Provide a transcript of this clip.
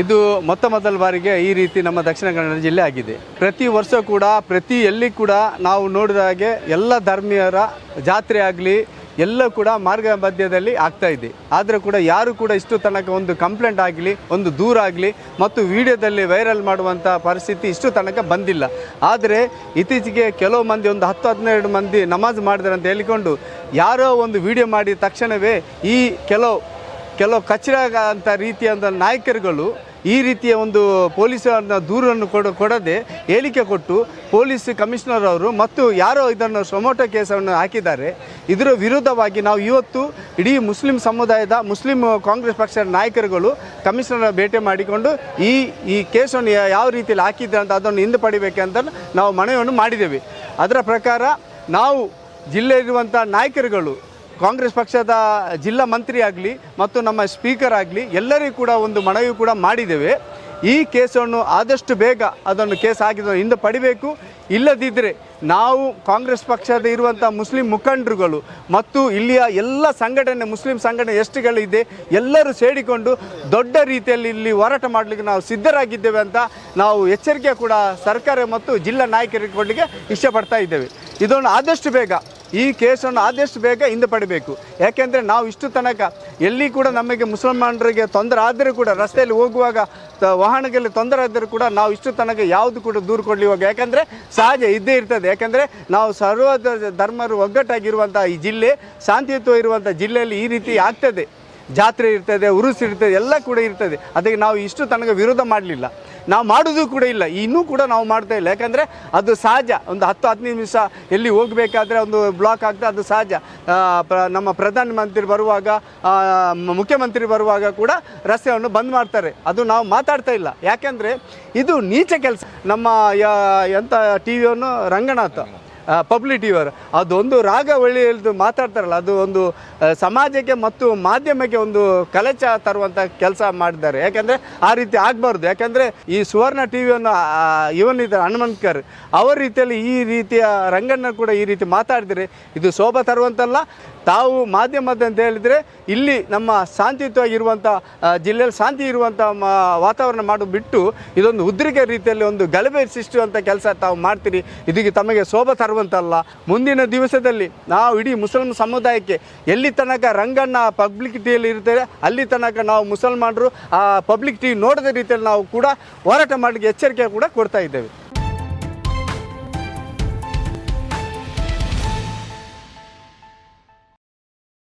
ಇದು ಮೊತ್ತ ಮೊದಲ ಬಾರಿಗೆ ಈ ರೀತಿ ನಮ್ಮ ದಕ್ಷಿಣ ಕನ್ನಡ ಜಿಲ್ಲೆ ಆಗಿದೆ. ಪ್ರತಿ ವರ್ಷ ಕೂಡ, ಪ್ರತಿ ಎಲ್ಲಿ ಕೂಡ ನಾವು ನೋಡಿದ ಹಾಗೆ ಎಲ್ಲ ಧರ್ಮೀಯರ ಜಾತ್ರೆ ಆಗಲಿ, ಎಲ್ಲ ಕೂಡ ಮಾರ್ಗ ಮಧ್ಯದಲ್ಲಿ ಆಗ್ತಾ ಇದೆ. ಆದರೂ ಕೂಡ ಯಾರು ಕೂಡ ಇಷ್ಟು ತನಕ ಒಂದು ಕಂಪ್ಲೇಂಟ್ ಆಗಲಿ, ಒಂದು ದೂರ ಆಗಲಿ, ಮತ್ತು ವಿಡಿಯೋದಲ್ಲಿ ವೈರಲ್ ಮಾಡುವಂಥ ಪರಿಸ್ಥಿತಿ ಇಷ್ಟು ತನಕ ಬಂದಿಲ್ಲ. ಆದರೆ ಇತ್ತೀಚೆಗೆ ಕೆಲವು ಮಂದಿ, ಒಂದು ಹತ್ತು, ಹದಿನೆರಡು ಮಂದಿ ನಮಾಜ್ ಮಾಡಿದ್ರಂತ ಹೇಳಿಕೊಂಡು, ಯಾರೋ ಒಂದು ವಿಡಿಯೋ ಮಾಡಿದ ತಕ್ಷಣವೇ ಈ ಕೆಲವು ಕೆಲವು ಕಚರ ಅಂತ ರೀತಿಯಾದ ನಾಯಕರುಗಳು ಈ ರೀತಿಯ ಒಂದು ಪೊಲೀಸರನ್ನ ದೂರನ್ನು ಕೊಡ, ಕೊಡದೆ ಹೇಳಿಕೆ ಕೊಟ್ಟು ಪೊಲೀಸ್ ಕಮಿಷನರ್ ಅವರು ಮತ್ತು ಯಾರೋ ಇದನ್ನು ಸೊಮೋಟೋ ಕೇಸನ್ನು ಹಾಕಿದ್ದಾರೆ. ಇದರ ವಿರುದ್ಧವಾಗಿ ನಾವು ಇವತ್ತು ಇಡೀ ಮುಸ್ಲಿಂ ಸಮುದಾಯದ, ಮುಸ್ಲಿಂ ಕಾಂಗ್ರೆಸ್ ಪಕ್ಷದ ನಾಯಕರುಗಳು ಕಮಿಷನರ್ ಭೇಟಿ ಮಾಡಿಕೊಂಡು ಈ ಈ ಕೇಸನ್ನು ಯಾವ ರೀತಿಯಲ್ಲಿ ಹಾಕಿದ್ದಾರೆ ಅಂತ ಅದನ್ನು ಹಿಂದೆ ಪಡಿಬೇಕಂತ ನಾವು ಮನವಿಯನ್ನು ಮಾಡಿದ್ದೇವೆ. ಅದರ ಪ್ರಕಾರ ನಾವು ಜಿಲ್ಲೆಯಲ್ಲಿರುವಂಥ ನಾಯಕರುಗಳು ಕಾಂಗ್ರೆಸ್ ಪಕ್ಷದ ಜಿಲ್ಲಾ ಮಂತ್ರಿ ಆಗಲಿ ಮತ್ತು ನಮ್ಮ ಸ್ಪೀಕರ್ ಆಗಲಿ ಎಲ್ಲರಿಗೂ ಕೂಡ ಒಂದು ಮನವಿ ಕೂಡ ಮಾಡಿದ್ದೇವೆ. ಈ ಕೇಸನ್ನು ಆದಷ್ಟು ಬೇಗ ಅದನ್ನು ಕೇಸ್ ಹಾಕಿದ ಹಿಂದೆ ಪಡಿಬೇಕು. ಇಲ್ಲದಿದ್ದರೆ ನಾವು ಕಾಂಗ್ರೆಸ್ ಪಕ್ಷದ ಇರುವಂಥ ಮುಸ್ಲಿಂ ಮುಖಂಡರುಗಳು ಮತ್ತು ಇಲ್ಲಿಯ ಎಲ್ಲ ಸಂಘಟನೆ, ಮುಸ್ಲಿಂ ಸಂಘಟನೆ ಎಷ್ಟುಗಳಿದೆ ಎಲ್ಲರೂ ಸೇರಿಕೊಂಡು ದೊಡ್ಡ ರೀತಿಯಲ್ಲಿ ಇಲ್ಲಿ ಹೋರಾಟ ಮಾಡಲಿಕ್ಕೆ ನಾವು ಸಿದ್ಧರಾಗಿದ್ದೇವೆ ಅಂತ ನಾವು ಎಚ್ಚರಿಕೆ ಕೂಡ ಸರ್ಕಾರ ಮತ್ತು ಜಿಲ್ಲಾ ನಾಯಕರಿಗೆ ಕೊಡಲಿಕ್ಕೆ ಇಷ್ಟಪಡ್ತಾ ಇದ್ದೇವೆ. ಇದನ್ನು ಆದಷ್ಟು ಬೇಗ ಈ ಕೇಸನ್ನು ಆದಷ್ಟು ಬೇಗ ಹಿಂದೆ ಪಡಿಬೇಕು. ಯಾಕೆಂದರೆ ನಾವು ಇಷ್ಟು ತನಕ ಎಲ್ಲಿ ಕೂಡ ನಮಗೆ ಮುಸಲ್ಮಾನರಿಗೆ ತೊಂದರೆ ಆದರೂ ಕೂಡ ರಸ್ತೆಯಲ್ಲಿ ಹೋಗುವಾಗ ವಾಹನಗಳಲ್ಲಿ ತೊಂದರೆ ಆದರೂ ಕೂಡ ನಾವು ಇಷ್ಟು ತನಕ ಯಾವುದು ಕೂಡ ದೂರು ಕೊಡಲಿ ಹೋಗಿ ಯಾಕಂದರೆ ಸಹಜ ಇದ್ದೇ ಇರ್ತದೆ. ಯಾಕೆಂದರೆ ನಾವು ಸರ್ವ ಧರ್ಮರು ಒಗ್ಗಟ್ಟಾಗಿರುವಂಥ ಈ ಜಿಲ್ಲೆ ಶಾಂತಿಯುತ ಇರುವಂಥ ಜಿಲ್ಲೆಯಲ್ಲಿ ಈ ರೀತಿ ಆಗ್ತದೆ. ಜಾತ್ರೆ ಇರ್ತದೆ, ಉರುಸು ಇರ್ತದೆ, ಎಲ್ಲ ಕೂಡ ಇರ್ತದೆ. ಅದಕ್ಕೆ ನಾವು ಇಷ್ಟು ತನಕ ವಿರೋಧ ಮಾಡಲಿಲ್ಲ. ನಾವು ಮಾಡೋದು ಕೂಡ ಇಲ್ಲ. ಇನ್ನೂ ಕೂಡ ನಾವು ಮಾಡ್ತಾ ಇಲ್ಲ. ಯಾಕಂದರೆ ಅದು ಸಹಜ. ಒಂದು ಹತ್ತು, ಹದಿನೈದು ನಿಮಿಷ ಎಲ್ಲಿ ಹೋಗಬೇಕಾದ್ರೆ ಒಂದು ಬ್ಲಾಕ್ ಆಗ್ತದೆ ಅದು ಸಹಜ. ನಮ್ಮ ಪ್ರಧಾನಮಂತ್ರಿ ಬರುವಾಗ ಮುಖ್ಯಮಂತ್ರಿ ಬರುವಾಗ ಕೂಡ ರಸ್ತೆಯನ್ನು ಬಂದ್ ಮಾಡ್ತಾರೆ. ಅದು ನಾವು ಮಾತಾಡ್ತಾ ಇಲ್ಲ. ಯಾಕೆಂದರೆ ಇದು ನೀಚ ಕೆಲಸ. ನಮ್ಮ ಎಂಥ ಟಿ ವಿಯನ್ನು ರಂಗನಾಥ. ಪಬ್ಲಿಕ್ ಅದು ಅದೊಂದು ರಾಗ ಒಳ್ಳೆಯದು ಮಾತಾಡ್ತಾರಲ್ಲ, ಅದು ಒಂದು ಸಮಾಜಕ್ಕೆ ಮತ್ತು ಮಾಧ್ಯಮಕ್ಕೆ ಒಂದು ಕಲಚ ತರುವಂಥ ಕೆಲಸ ಮಾಡಿದ್ದಾರೆ. ಯಾಕೆಂದರೆ ಆ ರೀತಿ ಆಗಬಾರ್ದು. ಯಾಕೆಂದರೆ ಈ ಸುವರ್ಣ ಟಿ ವಿಯನ್ನು ಇವನಿದ್ದಾರೆ ಹನುಮಂತ್ಕರ್. ಅವರ ರೀತಿಯಲ್ಲಿ ಈ ರೀತಿಯ ರಂಗಣ್ಣ ಕೂಡ ಈ ರೀತಿ ಮಾತಾಡಿದರೆ ಇದು ಶೋಭಾ ತರುವಂತಲ್ಲ. ತಾವು ಮಾಧ್ಯಮದ ಅಂತ ಹೇಳಿದರೆ ಇಲ್ಲಿ ನಮ್ಮ ಶಾಂತಿಯುತವಾಗಿರುವಂಥ ಜಿಲ್ಲೆಯಲ್ಲಿ ಶಾಂತಿ ಇರುವಂಥ ವಾತಾವರಣ ಮಾಡೋದು ಬಿಟ್ಟು ಇದೊಂದು ಉದ್ರಿಕೆ ರೀತಿಯಲ್ಲಿ ಒಂದು ಗಲಭೆ ಸೃಷ್ಟಿಸುವಂಥ ಕೆಲಸ ತಾವು ಮಾಡ್ತೀರಿ. ಇದಕ್ಕೆ ತಮಗೆ ಶೋಭ ತರುವಂತಲ್ಲ. ಮುಂದಿನ ದಿವಸದಲ್ಲಿ ನಾವು ಇಡೀ ಮುಸಲ್ಮಾನ್ ಸಮುದಾಯಕ್ಕೆ ಎಲ್ಲಿ ತನಕ ರಂಗಣ್ಣ ಪಬ್ಲಿಕ್ ಟಿವಿಯಲ್ಲಿ ಇರ್ತೇವೆ ಅಲ್ಲಿ ತನಕ ನಾವು ಮುಸಲ್ಮಾನರು ಆ ಪಬ್ಲಿಕ್ ಟಿವಿ ನೋಡದ ರೀತಿಯಲ್ಲಿ ನಾವು ಕೂಡ ಹೋರಾಟ ಮಾಡಲಿಕ್ಕೆ ಎಚ್ಚರಿಕೆ ಕೂಡ ಕೊಡ್ತಾ ಇದ್ದೇವೆ.